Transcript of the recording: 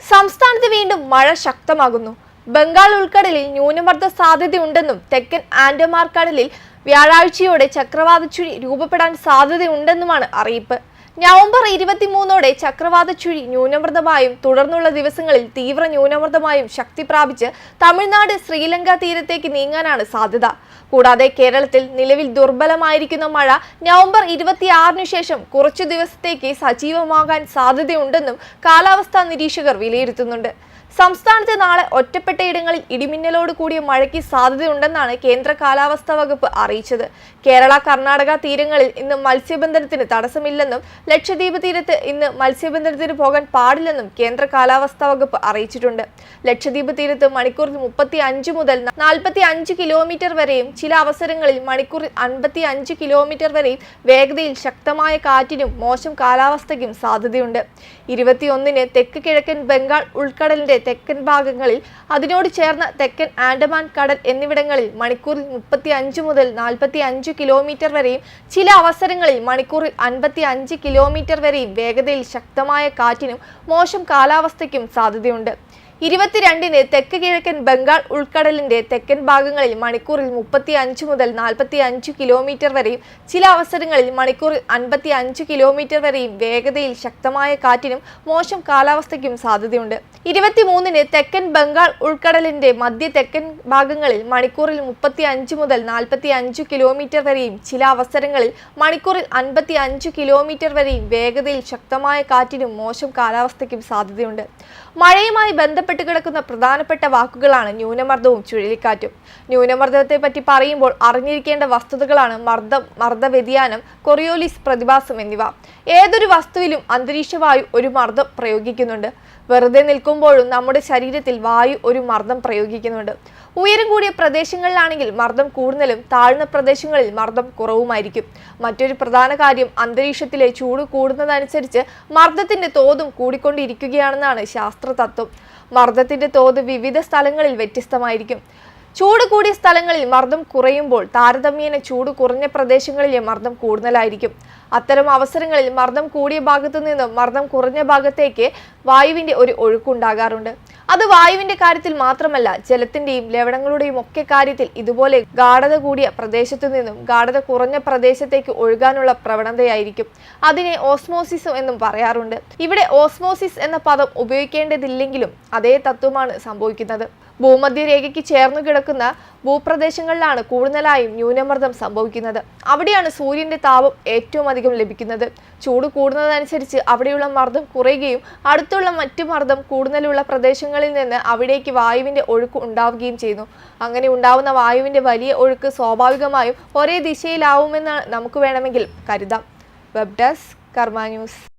സംസ്ഥാനത്ത് വീണ്ടും മഴ ശക്തമാകുന്നു. ബംഗാൾ ഉൾക്കടലിൽ ന്യൂനമർദ്ദ സാധ്യതയുണ്ടെന്നും തെക്കൻ ആൻഡമാർ കടലിൽ വ്യാഴാഴ്ചയോടെ ചക്രവാത ചുഴി രൂപപ്പെടാൻ സാധ്യതയുണ്ടെന്നുമാണ് അറിയിപ്പ്. നവംബർ ഇരുപത്തിമൂന്നോടെ ചക്രവാത ചുഴി ന്യൂനമർദ്ദമായും തുടർന്നുള്ള ദിവസങ്ങളിൽ തീവ്ര ന്യൂനമർദ്ദമായും ശക്തി പ്രാപിച്ച് തമിഴ്നാട് ശ്രീലങ്ക തീരത്തേക്ക് നീങ്ങാനാണ് സാധ്യത. കൂടാതെ കേരളത്തിൽ നിലവിൽ ദുർബലമായിരിക്കുന്ന മഴ നവംബർ ഇരുപത്തിയാറിനു ശേഷം കുറച്ചു ദിവസത്തേക്ക് സജീവമാകാൻ സാധ്യതയുണ്ടെന്നും കാലാവസ്ഥാ നിരീക്ഷകർ വിലയിരുത്തുന്നുണ്ട്. സംസ്ഥാനത്ത് നാളെ ഒറ്റപ്പെട്ടയിടങ്ങളിൽ ഇടിമിന്നലോട് കൂടിയ മഴയ്ക്ക് സാധ്യതയുണ്ടെന്നാണ് കേന്ദ്ര കാലാവസ്ഥാ വകുപ്പ് അറിയിച്ചത്. കേരള കർണാടക തീരങ്ങളിൽ ഇന്ന് മത്സ്യബന്ധനത്തിന് തടസ്സമില്ലെന്നും ലക്ഷദ്വീപ് തീരത്ത് ഇന്ന് മത്സ്യബന്ധനത്തിന് പോകാൻ പാടില്ലെന്നും കേന്ദ്ര കാലാവസ്ഥാ വകുപ്പ് അറിയിച്ചിട്ടുണ്ട്. ലക്ഷദ്വീപ് തീരത്ത് മണിക്കൂറിൽ മുപ്പത്തി അഞ്ച് മുതൽ നാൽപ്പത്തി അഞ്ച് കിലോമീറ്റർ വരെയും ചില അവസരങ്ങളിൽ മണിക്കൂറിൽ അൻപത്തി അഞ്ച് കിലോമീറ്റർ വരെയും വേഗതയിൽ ശക്തമായ കാറ്റിനും മോശം കാലാവസ്ഥയ്ക്കും സാധ്യതയുണ്ട്. ഇരുപത്തിയൊന്നിന് തെക്ക് കിഴക്കൻ ബംഗാൾ ഉൾക്കടലിന്റെ തെക്കൻ ഭാഗങ്ങളിൽ അതിനോട് ചേർന്ന തെക്കൻ ആൻഡമാൻ കടൽ എന്നിവിടങ്ങളിൽ മണിക്കൂറിൽ മുപ്പത്തി അഞ്ച് മുതൽ നാൽപ്പത്തി അഞ്ച് കിലോമീറ്റർ വരെയും ചില അവസരങ്ങളിൽ മണിക്കൂറിൽ അൻപത്തി അഞ്ച് കിലോമീറ്റർ വരെയും വേഗതയിൽ ശക്തമായ കാറ്റിനും മോശം കാലാവസ്ഥയ്ക്കും സാധ്യതയുണ്ട്. ഇരുപത്തിരണ്ടിന് തെക്ക് കിഴക്കൻ ബംഗാൾ ഉൾക്കടലിന്റെ തെക്കൻ ഭാഗങ്ങളിൽ മണിക്കൂറിൽ മുപ്പത്തി അഞ്ച് മുതൽ നാൽപ്പത്തി അഞ്ച് കിലോമീറ്റർ വരെയും ചില അവസരങ്ങളിൽ മണിക്കൂറിൽ അൻപത്തി അഞ്ച് കിലോമീറ്റർ വരെയും വേഗതയിൽ ശക്തമായ കാറ്റിനും മോശം കാലാവസ്ഥയ്ക്കും സാധ്യതയുണ്ട്. ഇരുപത്തിമൂന്നിന് തെക്കൻ ബംഗാൾ ഉൾക്കടലിന്റെ മധ്യ തെക്കൻ ഭാഗങ്ങളിൽ മണിക്കൂറിൽ മുപ്പത്തി അഞ്ച് മുതൽ നാൽപ്പത്തി അഞ്ച് കിലോമീറ്റർ വരെയും ചില അവസരങ്ങളിൽ മണിക്കൂറിൽ അൻപത്തി അഞ്ച് കിലോമീറ്റർ വരെയും വേഗതയിൽ ശക്തമായ കാറ്റിനും മോശം കാലാവസ്ഥയ്ക്കും സാധ്യതയുണ്ട്. മഴയുമായി ബന്ധപ്പെട്ട് കിടക്കുന്ന പ്രധാനപ്പെട്ട വാക്കുകളാണ് ന്യൂനമർദ്ദവും ചുഴലിക്കാറ്റും. ന്യൂനമർദ്ദത്തെ പറ്റി പറയുമ്പോൾ അറിഞ്ഞിരിക്കേണ്ട വസ്തുതകളാണ് മർദ്ദം മർദ്ദ വ്യതിയാനം കൊറിയോലിസ് പ്രതിഭാസം എന്നിവ. ഏതൊരു വസ്തുവിലും അന്തരീക്ഷവായു ഒരു മർദ്ദം പ്രയോഗിക്കുന്നുണ്ട്. വെറുതെ നിൽക്കുമ്പോഴും നമ്മുടെ ശരീരത്തിൽ വായു ഒരു മർദ്ദം പ്രയോഗിക്കുന്നുണ്ട്. ഉയരം കൂടിയ പ്രദേശങ്ങളിലാണെങ്കിൽ മർദ്ദം കൂടുതലും താഴ്ന്ന പ്രദേശങ്ങളിൽ മർദ്ദം കുറവുമായിരിക്കും. മറ്റൊരു പ്രധാന കാര്യം അന്തരീക്ഷത്തിലെ ചൂട് കൂടുന്നതനുസരിച്ച് മർദ്ദത്തിന്റെ തോതും കൂടിക്കൊണ്ടിരിക്കുകയാണെന്നാണ് ശാസ്ത്രതത്വം. മർദ്ദത്തിന്റെ തോത് വിവിധ സ്ഥലങ്ങളിൽ വ്യത്യസ്തമായിരിക്കും. ചൂട് കൂടിയ സ്ഥലങ്ങളിൽ മർദ്ദം കുറയുമ്പോൾ താരതമ്യേന ചൂട് കുറഞ്ഞ പ്രദേശങ്ങളിലെ മർദ്ദം കൂടുതലായിരിക്കും. അത്തരം അവസരങ്ങളിൽ മർദ്ദം കൂടിയ ഭാഗത്തു നിന്നും മർദ്ദം കുറഞ്ഞ ഭാഗത്തേക്ക് വായുവിന്റെ ഒരു ഒഴുക്കുണ്ടാകാറുണ്ട്. അത് വായുവിന്റെ കാര്യത്തിൽ മാത്രമല്ല ജലത്തിന്റെയും ലവണങ്ങളുടെയും ഒക്കെ കാര്യത്തിൽ ഇതുപോലെ ഗാഠത കൂടിയ പ്രദേശത്തു നിന്നും ഗാഠത കുറഞ്ഞ പ്രദേശത്തേക്ക് ഒഴുകാനുള്ള പ്രവണതയായിരിക്കും. അതിനെ ഓസ്മോസിസ് എന്നും പറയാറുണ്ട്. ഇവിടെ ഓസ്മോസിസ് എന്ന പദം ഉപയോഗിക്കേണ്ടതില്ലെങ്കിലും അതേ തത്വമാണ് സംഭവിക്കുന്നത്. ഭൂമധ്യരേഖയ്ക്ക് ചേർന്നു കിടക്കുന്ന ഭൂപ്രദേശങ്ങളിലാണ് കൂടുതലായും ന്യൂനമർദ്ദം സംഭവിക്കുന്നത്. അവിടെയാണ് സൂര്യന്റെ താപം ഏറ്റവും അധികം ലഭിക്കുന്നത്. ചൂട് കൂടുന്നതനുസരിച്ച് അവിടെയുള്ള മർദ്ദം കുറയുകയും അടുത്തുള്ള മറ്റു മർദ്ദം കൂടുതലുള്ള പ്രദേശങ്ങളിൽ നിന്ന് അവിടേക്ക് വായുവിന്റെ ഒഴുക്ക് ഉണ്ടാവുകയും ചെയ്യുന്നു. അങ്ങനെ ഉണ്ടാവുന്ന വായുവിന്റെ വലിയ ഒഴുക്ക് സ്വാഭാവികമായും ഒരേ ദിശയിലാവുമെന്ന് നമുക്ക് വേണമെങ്കിൽ കരുതാം. Web desk Karma news.